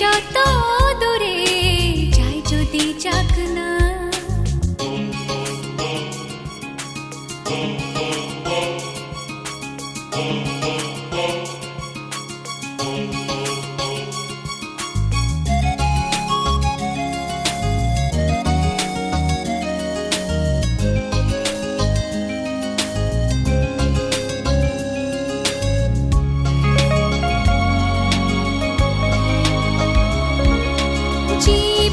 যত দূরে যাই যদি চাক না Thank you. Chỉ